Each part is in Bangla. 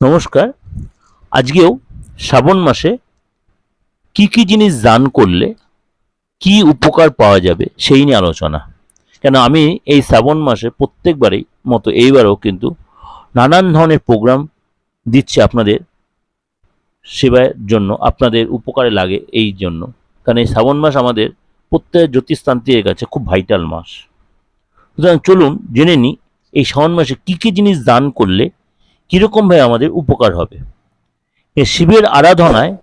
নমস্কার। আজকেও শ্রাবণ মাসে কি কি জিনিস দান করলে কি উপকার পাওয়া যাবে সেই নিয়ে আলোচনা। কেন আমি এই শ্রাবণ মাসে প্রত্যেকবারেই মতো এইবারও কিন্তু নানান ধরনের প্রোগ্রাম দিচ্ছি আপনাদের সেবার জন্য, আপনাদের উপকারে লাগে এই জন্য। কারণ এই শ্রাবণ মাস আমাদের প্রত্যেক জ্যোতিষতান্ত্রিকের কাছে খুব ভাইটাল মাস। সুতরাং চলুন জেনে নিই এই শ্রাবণ মাসে কী কী জিনিস দান করলে কীরকমভাবে আমাদের উপকার হবে? এ শিবের আরাধনায়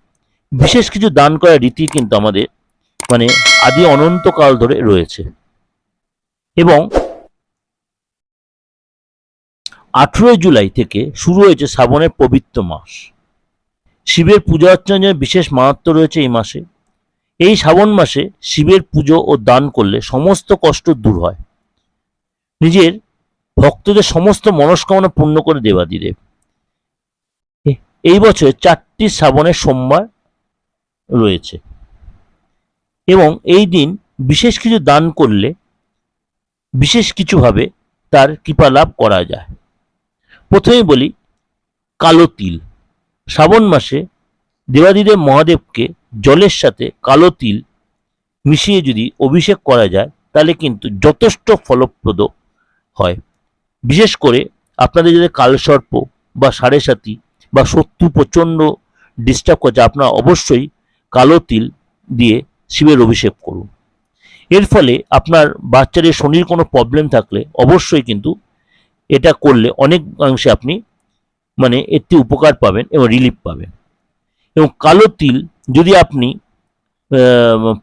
বিশেষ কিছু দান করার রীতি কিন্তু আমাদের মানে আদি অনন্তকাল ধরে রয়েছে। এবং আঠেরোই জুলাই থেকে শুরু হয়েছে শ্রাবণের পবিত্র মাস। শিবের পূজা অর্চনার জন্য বিশেষ মাহাত্ম রয়েছে এই মাসে। এই শ্রাবণ মাসে শিবের পুজো ও দান করলে সমস্ত কষ্ট দূর হয়। নিজের ভক্তদের সমস্ত মনস্কামনা পূর্ণ করে দেবাদিদেব। এই বছর চারটি শ্রাবণের সোমবার রয়েছে। এবং এই দিন বিশেষ কিছু দান করলে বিশেষ কিছুভাবে তার কৃপা লাভ করা যায়। প্রথমে বলি, কালো তিল। শ্রাবণ মাসে দেবাদিদেব মহাদেবকে জলের সাথে কালো তিল মিশিয়ে যদি অভিষেক করা যায়, তাহলে কিন্তু যথেষ্ট ফলপ্রদ হয়। বিশেষ করে আপনাদের যদি কালসর্প বা সাড়ে সাতি বা শত্রু প্রচণ্ড ডিস্টার্ব করছে আপনারা অবশ্যই কালো তিল দিয়ে শিবের অভিষেক করুন। এর ফলে আপনার বাচ্চাদের শনির কোনো প্রবলেম থাকলে অবশ্যই কিন্তু এটা করলে অনেক অংশে আপনি মানে একটি উপকার পাবেন এবং রিলিফ পাবেন। এবং কালো তিল যদি আপনি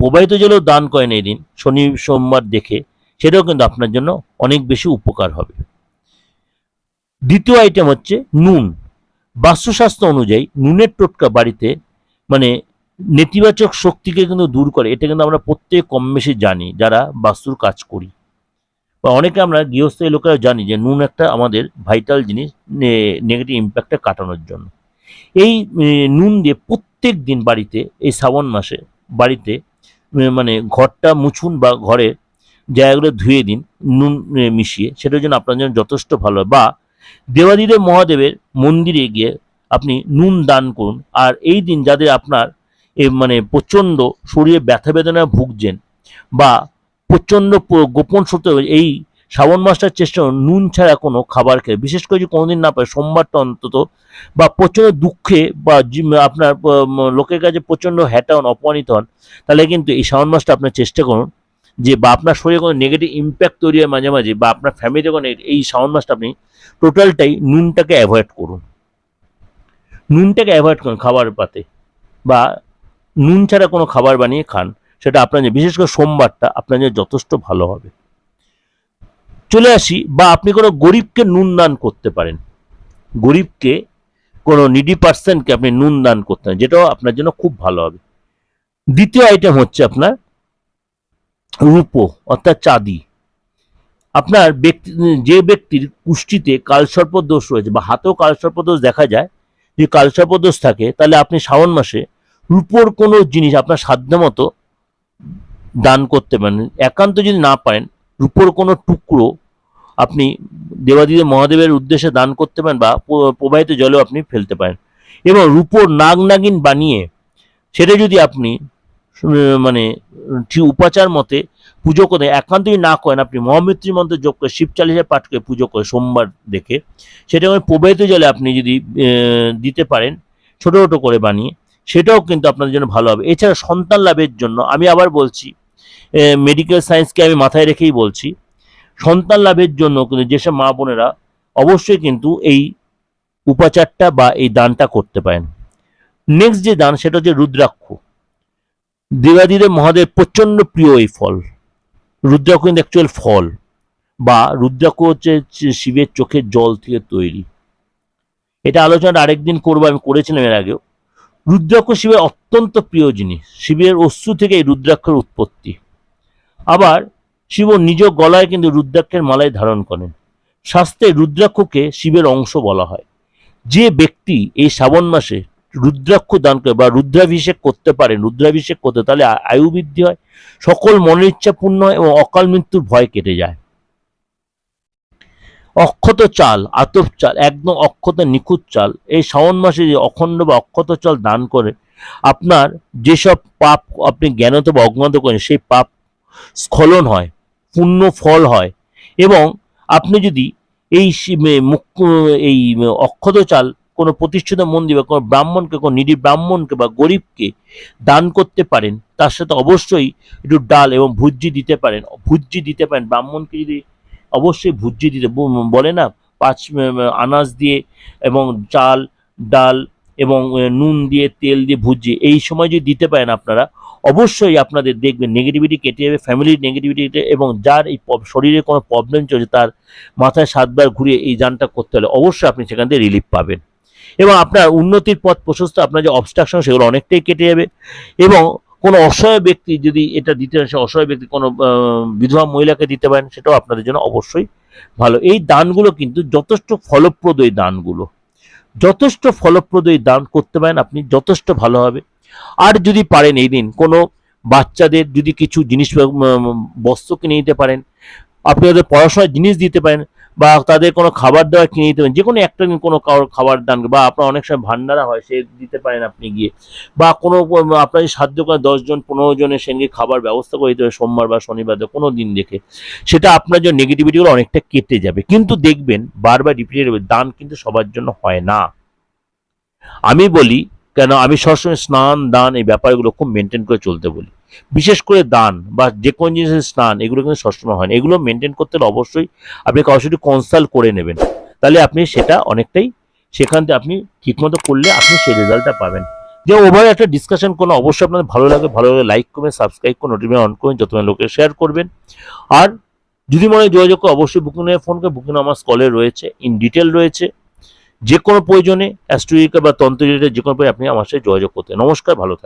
প্রবাহিত জলেও দান করেন এই দিন শনি সোমবার দেখে, সেটাও কিন্তু আপনার জন্য অনেক বেশি উপকার হবে। দ্বিতীয় আইটেম হচ্ছে নুন। বাস্তুশাস্ত্র অনুযায়ী নুনের টোটকা বাড়িতে মানে নেতিবাচক শক্তিকে কিন্তু দূর করে, এটা কিন্তু আমরা প্রত্যেক কম বেশি জানি যারা বাস্তুর কাজ করি। বা অনেকে আমরা গৃহস্থ লোকেরা জানি যে নুন একটা আমাদের ভাইটাল জিনিস নেগেটিভ ইম্প্যাক্টটা কাটানোর জন্য। এই নুন দিয়ে প্রত্যেক দিন বাড়িতে, এই শ্রাবণ মাসে বাড়িতে মানে ঘরটা মুছুন বা ঘরে জায়গাগুলো ধুয়ে দিন, নুন মিশিয়ে, সেটার জন্য আপনার জন্য যথেষ্ট ভালো। বা দেবাদিদেব মহাদেবের মন্দিরে গিয়ে আপনি নুন দান করুন। আর এই দিন যাদের আপনার মানে প্রচণ্ড শরীরে ব্যথা বেদনা ভুগছেন বা প্রচণ্ড গোপন সত্য এই শ্রাবণ মাসটার চেষ্টা করুন, নুন ছাড়া কোনো খাবার খেয়ে। বিশেষ করে যদি কোনোদিন না পায় সোমবারটা অন্তত, বা প্রচণ্ড দুঃখে বা আপনার লোকের কাছে প্রচণ্ড হন অপমানিত হন, তাহলে কিন্তু এই শ্রাবণ মাসটা আপনার চেষ্টা করুন। যে বা আপনার শরীরে কোনো নেগেটিভ ইম্প্যাক্ট তৈরি হয় মাঝে মাঝে বা আপনার ফ্যামিলিতে কোনো এই শ্রাবণ মাসটা আপনি টোটালটাই নুনটাকে অ্যাভয়েড করুন। নুনটাকে অ্যাভয়েড করুন খাবার পাতে বা নুন ছাড়া কোনো খাবার বানিয়ে খান, সেটা আপনার যে- বিশেষ করে সোমবারটা আপনার জন্য যথেষ্ট ভালো হবে। চলে আসি, বা আপনি কোনো গরিবকে নুন দান করতে পারেন। গরিবকে কোনো নিডি পার্সনকে আপনি নুন দান করতে পারেন, যেটাও আপনার জন্য খুব ভালো হবে। দ্বিতীয় আইটেম হচ্ছে আপনার রূপো, অর্থাৎ চাঁদি। আপনার ব্যক্তি, যে ব্যক্তির কুষ্টিতে কালসর্প দোষ রয়েছে বা হাতেও কালসর্প দোষ দেখা যায়, যদি কালসর্প দোষ থাকে, তাহলে আপনি শ্রাবণ মাসে রূপোর কোনো জিনিস আপনার সাধ্য মতো দান করতে পারেন। একান্ত যদি না পারেন, রূপোর কোনো টুকরো আপনি দেবাদিদেব মহাদেবের উদ্দেশ্যে দান করতে পারেন বা প্রবাহিত জলেও আপনি ফেলতে পারেন। এবং রূপোর নাগ নাগিন বানিয়ে, সেটা যদি আপনি মানে উপাচার মতে পুজো করে, একান্ত যদি না করেন, আপনি মহামৃত্যুর মন্ত্র যোগ করে, শিব চালিশা পাঠ করে পুজো করে সোমবার দেখে, সেটা মানে প্রবাহিত জলে আপনি যদি দিতে পারেন, ছোটো ছোটো করে বানিয়ে, সেটাও কিন্তু আপনাদের জন্য ভালো হবে। এছাড়া সন্তান লাভের জন্য আমি আবার বলছি মেডিকেল সায়েন্সকে আমি মাথায় রেখেই বলছি, সন্তান লাভের জন্য কিন্তু যেসব মা বোনেরা অবশ্যই কিন্তু এই উপাচারটা বা এই দানটা করতে পারেন। নেক্সট যে দান, সেটা হচ্ছে রুদ্রাক্ষ। দেবাদিদেব মহাদেব প্রচণ্ড প্রিয় এই ফল। রুদ্রাক্ষ কিন্তু অ্যাকচুয়াল ফল বা রুদ্রাক্ষ হচ্ছে শিবের চোখের জল থেকে তৈরি। এটা আলোচনাটা আরেকদিন করব, আমি করেছিলাম এর আগেও। রুদ্রাক্ষ শিবের অত্যন্ত প্রিয় জিনিস, শিবের অশ্রু থেকে এই রুদ্রাক্ষের উৎপত্তি। আবার শিব নিজ গলায় কিন্তু রুদ্রাক্ষের মালায় ধারণ করেন। শাস্ত্রে রুদ্রাক্ষকে শিবের অংশ বলা হয়। যে ব্যক্তি এই শ্রাবণ মাসে রুদ্রাক্ষ দান করে বা রুদ্রাভিষেক করতে পারেন রুদ্রাভিষেক করতে, তাহলে আয়ু বৃদ্ধি হয়, সকল মনের ইচ্ছা পূর্ণ হয় এবং অকাল মৃত্যুর ভয় কেটে যায়। অক্ষত চাল, আতপ চাল, একদম অক্ষত নিখুঁত চাল, এই শ্রাবণ মাসে যে অখণ্ড বা অক্ষত চাল দান করে, আপনার যেসব পাপ আপনি জ্ঞানত বা অজ্ঞাত করেন, সেই পাপ স্খলন হয় পূর্ণ ফল হয় এবং আপনি যদি এই শি- মে- মুখ্য এই অক্ষত চাল কোনো প্রতিষ্ঠিত মন্দির বা কোনো ব্রাহ্মণকে, কোনো নিরী ব্রাহ্মণকে বা গরিবকে দান করতে পারেন, তার সাথে অবশ্যই একটু ডাল এবং ভুজ্জি দিতে পারেন। ভুজ্জি দিতে পারেন। ব্রাহ্মণকে যদি অবশ্যই ভুজ্জি দিতে বলে না, পাঁচ আনাজ দিয়ে এবং চাল, ডাল এবং নুন দিয়ে, তেল দিয়ে ভুজ্জি এই সময় যদি দিতে পারেন আপনারা, অবশ্যই আপনাদের দেখবেন নেগেটিভিটি কেটে যাবে ফ্যামিলির নেগেটিভিটি এবং যার এই শরীরে কোনো প্রবলেম চলছে, তার মাথায় সাতবার ঘুরিয়ে এই যানটা করতে হলে অবশ্যই আপনি সেখান থেকে রিলিফ পাবেন। এবং আপনার উন্নতির পথ প্রশস্ত, আপনার যে অবস্ট্রাকশন সেগুলো অনেকটাই কেটে যাবে। এবং কোনো অসহায় ব্যক্তি যদি এটা দিতে হয় সে অসহায় ব্যক্তি কোনো বিধবা মহিলাকে দিতে পারেন, সেটাও আপনাদের জন্য অবশ্যই ভালো। এই দানগুলো কিন্তু যথেষ্ট ফলপ্রদ, এই দানগুলো। যথেষ্ট ফলপ্রদ এই দান করতে পারেন আপনি, যথেষ্ট ভালো হবে। আর যদি পারেন এই দিন, কোনো বাচ্চাদের যদি কিছু জিনিস বস্ত্র কিনে দিতে পারেন আপনি ওদের পড়াশোনার জিনিস দিতে পারেন বা তাদের কোনো খাবার দাবার কিনে দিতে যে কোনো একটা কোনো কারোর খাবার দান বা আপনার অনেক সময় ভান্ডারা হয়, সে দিতে পারেন আপনি গিয়ে। বা কোনো আপনার সাহায্য করে দশজন পনেরো জনের সঙ্গে খাবার ব্যবস্থা করে দিতে হবে সোমবার বা শনিবার কোনো দিন দেখে। সেটা আপনার জন্য নেগেটিভিটিগুলো অনেকটা কেটে যাবে। কিন্তু দেখবেন, বারবার রিপিটেড দান কিন্তু সবার জন্য হয় না। আমি বলি কেন আমি সবসময় স্নান, দান এই ব্যাপারগুলো খুব মেনটেন করে চলতে বলি। বিশেষ করে দান বা যে কোনো জিনিসের স্নান, এগুলো কিন্তু সবসময় হয় না। এগুলো মেনটেন করতে হলে অবশ্যই আপনি কারোর সাথে কনসাল্ট করে নেবেন। তাহলে আপনি সেটা অনেকটাই সেখান থেকে আপনি ঠিকমতো করলে আপনি সেই রেজাল্টটা পাবেন। যে ওভার একটা ডিসকাশন কোনো অবশ্যই আপনাদের ভালো লাগে ভালো লাগে লাইক করবেন সাবস্ক্রাইব করুন নোটিফিকেশন অন করুন যত লোকে শেয়ার করবেন। আর যদি মনে হয় যোগাযোগ অবশ্যই বুকিং ফোন করে বুকিং আমার কলে রয়েছে ইন ডিটেল রয়েছে। যে কোনো প্রয়োজনে অ্যাস্ট্রোলজিক্যাল বা তন্ত্রিকা যে কোনো প্রয়োজনে আপনি আমার সাথে যোগাযোগ করতে নমস্কার, ভালো